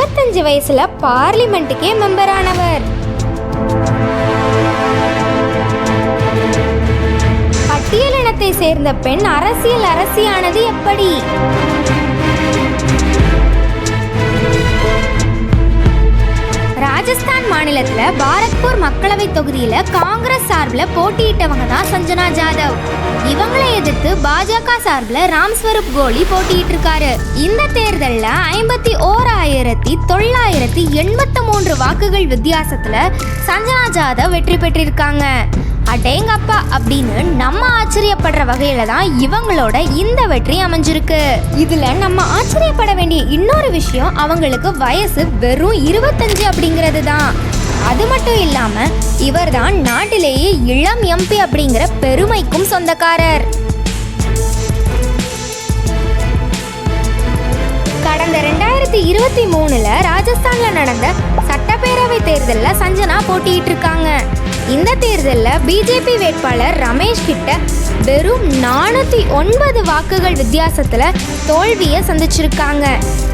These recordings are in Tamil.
இருபத்தஞ்சு வயசுல பார்லிமெண்ட்டுக்கே மெம்பர் ஆனவர் பட்டியலினத்தை சேர்ந்த பெண் அரசியல் அரசியானது எப்படி? ராஜஸ்தான் மாநிலத்துல பாரத்பூர் மக்களவை தொகுதியில காங்கிரஸ் சார்பில் போட்டியிட்டவங்க தான் சஞ்சனா ஜாதவ். இவங்களை எதிர்த்து பாஜக சார்பில் ராம்ஸ்வரூப் கோலி போட்டியிட்டு இருக்காரு இந்த தேர்தலில் ஐம்பத்தி ஓராயிரத்தி தொள்ளாயிரத்தி எண்பத்தி மூன்று வாக்குகள் வித்தியாசத்துல சஞ்சனா ஜாதவ் வெற்றி பெற்றிருக்காங்க. அடேங்கப்பா அப்படின்னு நம்ம ஆச்சரியப்படுற வகையில தான் இவங்களோட இந்த வெற்றி அமைஞ்சிருக்கு. இதுல நம்ம ஆச்சரியப்பட வேண்டிய இன்னொரு விஷயம் அவங்களுக்கு வயசு வெறும் இருபத்தஞ்சு அப்படிங்கிறது தான். அது மட்டும் இல்லாம இவர் தான் நாட்டிலேயே இளம் எம்பி அப்படிங்கிற பெருமைக்கும் சொந்தக்காரர். கடந்த ரெண்டாயிரத்தி இருபத்தி மூணுல ராஜஸ்தான்ல நடந்த சட்டப்பேரவை தேர்தலில் சஞ்சனா போட்டியிட்டு இருக்காங்க இந்த தேர்தலில் பிஜேபி வேட்பாளர் ரமேஷ் கிட்ட வெறும் நானூற்றி ஒன்பது வாக்குகள் வித்தியாசத்தில் தோல்வியை சந்திச்சிருக்காங்க.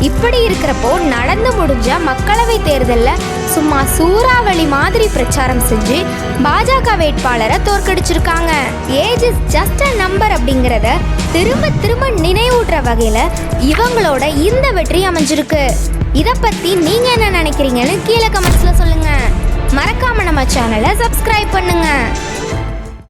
இப்படி இருக்கிறப்போ நடந்து முடிஞ்ச மக்களவை தேர்தலில் சும்மா சூறாவளி மாதிரி பிரச்சாரம் செஞ்சு பாஜக வேட்பாளரை தோற்கடிச்சிருக்காங்க. Age is just a number அப்படிங்கிறத திரும்ப திரும்ப நினைவூட்டுற வகையில் இவங்களோட இந்த வெற்றி அமைஞ்சிருக்கு. இதை பற்றி நீங்கள் என்ன நினைக்கிறீங்கன்னு கீழே கமெண்ட்ஸில் சொல்லுங்கள் மறக்காம நம்ம சேனலை சப்ஸ்கிரைப் பண்ணுங்க.